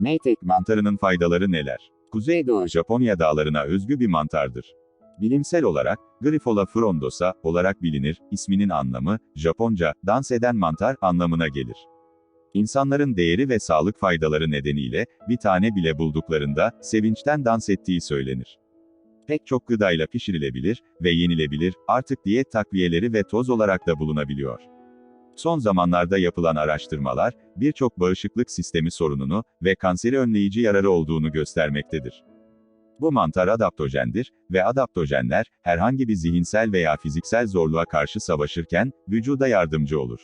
Maytag Mantarının faydaları neler? Kuzeydoğu Japonya dağlarına özgü bir mantardır. Bilimsel olarak, Grifola frondosa olarak bilinir, isminin anlamı, Japonca, dans eden mantar anlamına gelir. İnsanların değeri ve sağlık faydaları nedeniyle, bir tane bile bulduklarında, sevinçten dans ettiği söylenir. Pek çok gıdayla pişirilebilir ve yenilebilir, artık diyet takviyeleri ve toz olarak da bulunabiliyor. Son zamanlarda yapılan araştırmalar, birçok bağışıklık sistemi sorununu ve kanseri önleyici yararı olduğunu göstermektedir. Bu mantar adaptojendir ve adaptojenler, herhangi bir zihinsel veya fiziksel zorluğa karşı savaşırken, vücuda yardımcı olur.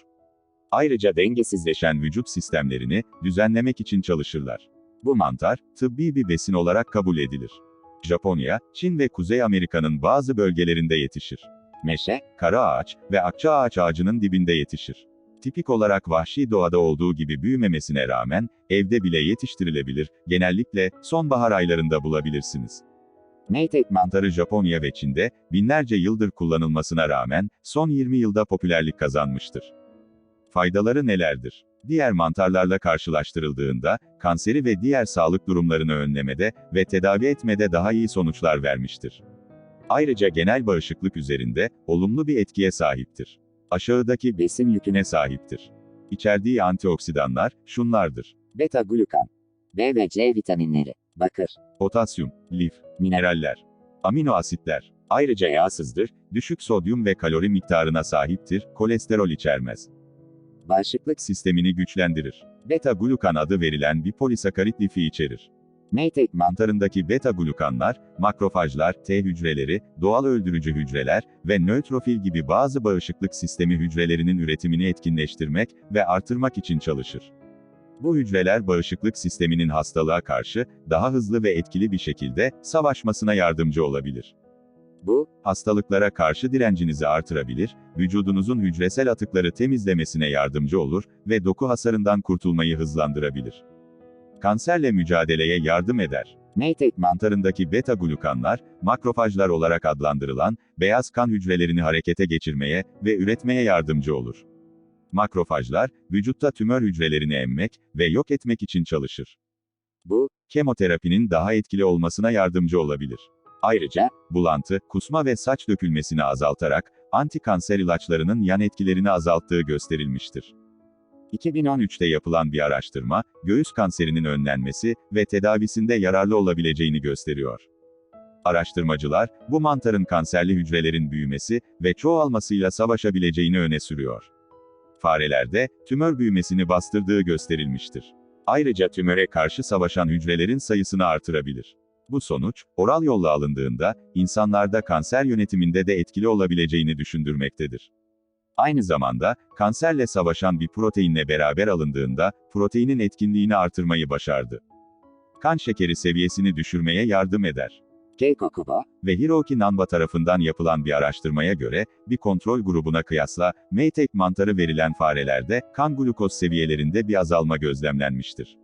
Ayrıca dengesizleşen vücut sistemlerini, düzenlemek için çalışırlar. Bu mantar, tıbbi bir besin olarak kabul edilir. Japonya, Çin ve Kuzey Amerika'nın bazı bölgelerinde yetişir. Meşe, kara ağaç ve akça ağaç ağacının dibinde yetişir. Tipik olarak vahşi doğada olduğu gibi büyümemesine rağmen, evde bile yetiştirilebilir, genellikle, sonbahar aylarında bulabilirsiniz. Maytag Mantarı Japonya ve Çin'de, binlerce yıldır kullanılmasına rağmen, son 20 yılda popülerlik kazanmıştır. Faydaları nelerdir? Diğer mantarlarla karşılaştırıldığında, kanseri ve diğer sağlık durumlarını önlemede ve tedavi etmede daha iyi sonuçlar vermiştir. Ayrıca genel bağışıklık üzerinde, olumlu bir etkiye sahiptir. Aşağıdaki besin yüküne sahiptir. İçerdiği antioksidanlar, şunlardır. beta glukan, B ve C vitaminleri, bakır, Potasyum, lif, mineraller, amino asitler. Ayrıca yağsızdır, düşük sodyum ve kalori miktarına sahiptir, kolesterol içermez. bağışıklık, Sistemini güçlendirir. Beta glukan adı verilen bir polisakarit lifi içerir. Maytag Mantarındaki beta glukanlar, makrofajlar, T hücreleri, doğal öldürücü hücreler ve nötrofil gibi bazı bağışıklık sistemi hücrelerinin üretimini etkinleştirmek ve artırmak için çalışır. Bu hücreler bağışıklık sisteminin hastalığa karşı daha hızlı ve etkili bir şekilde savaşmasına yardımcı olabilir. bu, Hastalıklara karşı direncinizi artırabilir, vücudunuzun hücresel atıkları temizlemesine yardımcı olur ve doku hasarından kurtulmayı hızlandırabilir. Kanserle mücadeleye yardım eder. Maytag Mantarındaki beta glukanlar, makrofajlar olarak adlandırılan, beyaz kan hücrelerini harekete geçirmeye ve üretmeye yardımcı olur. Makrofajlar, vücutta tümör hücrelerini emmek ve yok etmek için çalışır. bu, Kemoterapinin daha etkili olmasına yardımcı olabilir. Ayrıca, bulantı, kusma ve saç dökülmesini azaltarak, anti-kanser ilaçlarının yan etkilerini azalttığı gösterilmiştir. 2013'te yapılan bir araştırma, göğüs kanserinin önlenmesi ve tedavisinde yararlı olabileceğini gösteriyor. Araştırmacılar, bu mantarın kanserli hücrelerin büyümesi ve çoğalmasıyla savaşabileceğini öne sürüyor. Farelerde, tümör büyümesini bastırdığı gösterilmiştir. Ayrıca tümöre karşı savaşan hücrelerin sayısını artırabilir. Bu sonuç, oral yolla alındığında, insanlarda kanser yönetiminde de etkili olabileceğini düşündürmektedir. Aynı zamanda, kanserle savaşan bir proteinle beraber alındığında, proteinin etkinliğini artırmayı başardı. Kan şekeri seviyesini düşürmeye yardım eder. Keiko Kubo, Ve Hiroki Nanba tarafından yapılan bir araştırmaya göre, bir kontrol grubuna kıyasla, Maytag mantarı verilen farelerde, kan glukoz seviyelerinde bir azalma gözlemlenmiştir.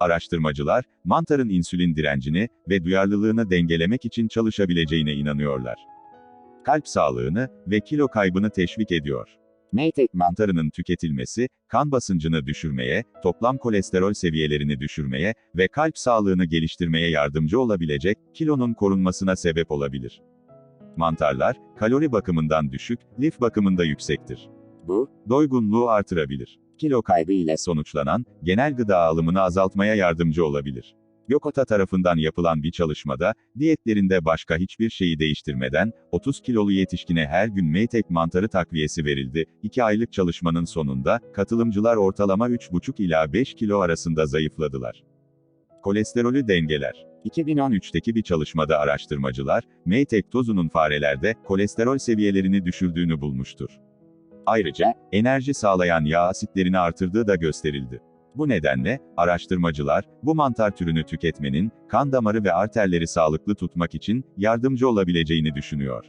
Araştırmacılar, mantarın insülin direncini ve duyarlılığını dengelemek için çalışabileceğine inanıyorlar. Kalp sağlığını ve kilo kaybını teşvik ediyor. Maytag Mantarının tüketilmesi, kan basıncını düşürmeye, toplam kolesterol seviyelerini düşürmeye ve kalp sağlığını geliştirmeye yardımcı olabilecek, kilonun korunmasına sebep olabilir. Mantarlar, kalori bakımından düşük, lif bakımında yüksektir. bu, Doygunluğu artırabilir. Kilo kaybı ile sonuçlanan, genel gıda alımını azaltmaya yardımcı olabilir. Yokota tarafından yapılan bir çalışmada, diyetlerinde başka hiçbir şeyi değiştirmeden, 30 kilolu yetişkine her gün Maytag mantarı takviyesi verildi. 2 aylık çalışmanın sonunda, katılımcılar ortalama 3,5 ila 5 kilo arasında zayıfladılar. Kolesterolü dengeler. 2013'teki bir çalışmada araştırmacılar, Maytag tozunun farelerde, kolesterol seviyelerini düşürdüğünü bulmuştur. Ayrıca, enerji sağlayan yağ asitlerini artırdığı da gösterildi. Bu nedenle, araştırmacılar, bu mantar türünü tüketmenin, kan damarı ve arterleri sağlıklı tutmak için, yardımcı olabileceğini düşünüyor.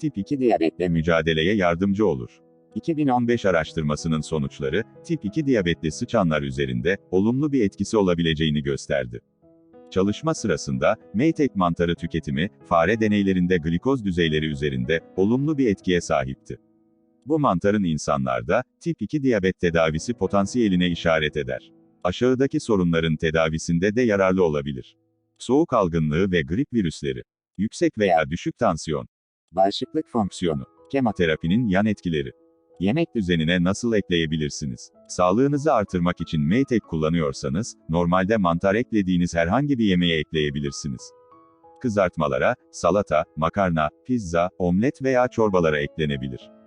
Tip 2 diyabetle mücadeleye yardımcı olur. 2015 araştırmasının sonuçları, tip 2 diyabetli sıçanlar üzerinde, olumlu bir etkisi olabileceğini gösterdi. Çalışma sırasında, Maytag mantarı tüketimi, fare deneylerinde glikoz düzeyleri üzerinde, olumlu bir etkiye sahipti. Bu mantarın insanlarda, tip 2 diyabet tedavisi potansiyeline işaret eder. Aşağıdaki sorunların tedavisinde de yararlı olabilir. Soğuk algınlığı ve grip virüsleri. Yüksek veya düşük tansiyon. Bağışıklık fonksiyonu. Kemoterapinin yan etkileri. Yemek düzenine nasıl ekleyebilirsiniz? Sağlığınızı artırmak için Maytag kullanıyorsanız, normalde mantar eklediğiniz herhangi bir yemeğe ekleyebilirsiniz. Kızartmalara, salata, makarna, pizza, omlet veya çorbalara eklenebilir.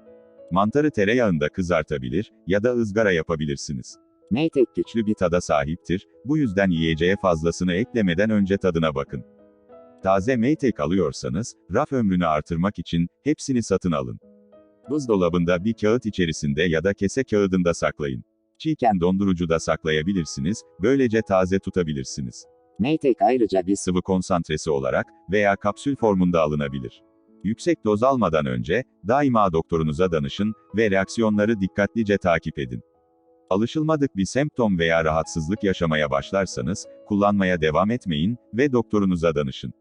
Mantarı tereyağında kızartabilir ya da ızgara yapabilirsiniz. Güç. Güçlü bir tada sahiptir, bu yüzden yiyeceğe fazlasını eklemeden önce tadına bakın. Taze Maytag alıyorsanız, raf ömrünü artırmak için, hepsini satın alın. Buzdolabında bir kağıt içerisinde ya da kese kağıdında saklayın. Çiğken dondurucuda saklayabilirsiniz, böylece taze tutabilirsiniz. Maytag ayrıca bir Sıvı konsantresi olarak veya kapsül formunda alınabilir. Yüksek doz almadan önce, daima doktorunuza danışın ve reaksiyonları dikkatlice takip edin. Alışılmadık bir semptom veya rahatsızlık yaşamaya başlarsanız, kullanmaya devam etmeyin ve doktorunuza danışın.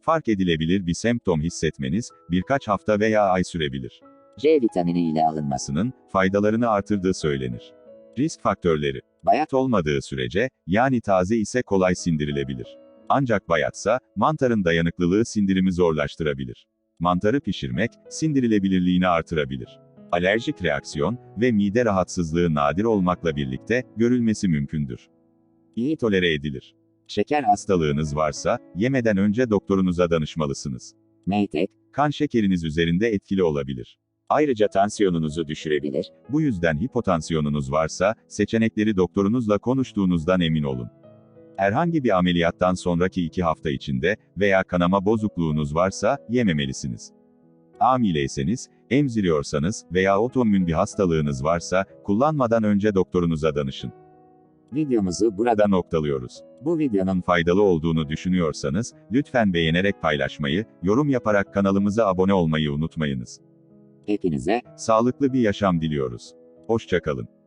Fark edilebilir bir semptom hissetmeniz, birkaç hafta veya ay sürebilir. C vitamini ile alınması. Masının, faydalarını artırdığı söylenir. Risk faktörleri. Bayat olmadığı sürece, yani taze ise kolay sindirilebilir. Ancak bayatsa, mantarın dayanıklılığı sindirimi zorlaştırabilir. Mantarı pişirmek, sindirilebilirliğini artırabilir. Alerjik reaksiyon ve mide rahatsızlığı nadir olmakla birlikte, görülmesi mümkündür. İyi tolere edilir. Şeker hastalığınız varsa, yemeden önce doktorunuza danışmalısınız. Maytag, Kan şekeriniz üzerinde etkili olabilir. Ayrıca tansiyonunuzu düşürebilir. Bu yüzden hipotansiyonunuz varsa, seçenekleri doktorunuzla konuştuğunuzdan emin olun. Herhangi bir ameliyattan sonraki iki hafta içinde veya kanama bozukluğunuz varsa, yememelisiniz. Hamileyseniz, emziriyorsanız veya otoimmün bir hastalığınız varsa, kullanmadan önce doktorunuza danışın. videomuzu Burada noktalıyoruz. bu videonun Faydalı olduğunu düşünüyorsanız, lütfen beğenerek paylaşmayı, yorum yaparak kanalımıza abone olmayı unutmayınız. hepinize Sağlıklı bir yaşam diliyoruz. Hoşçakalın.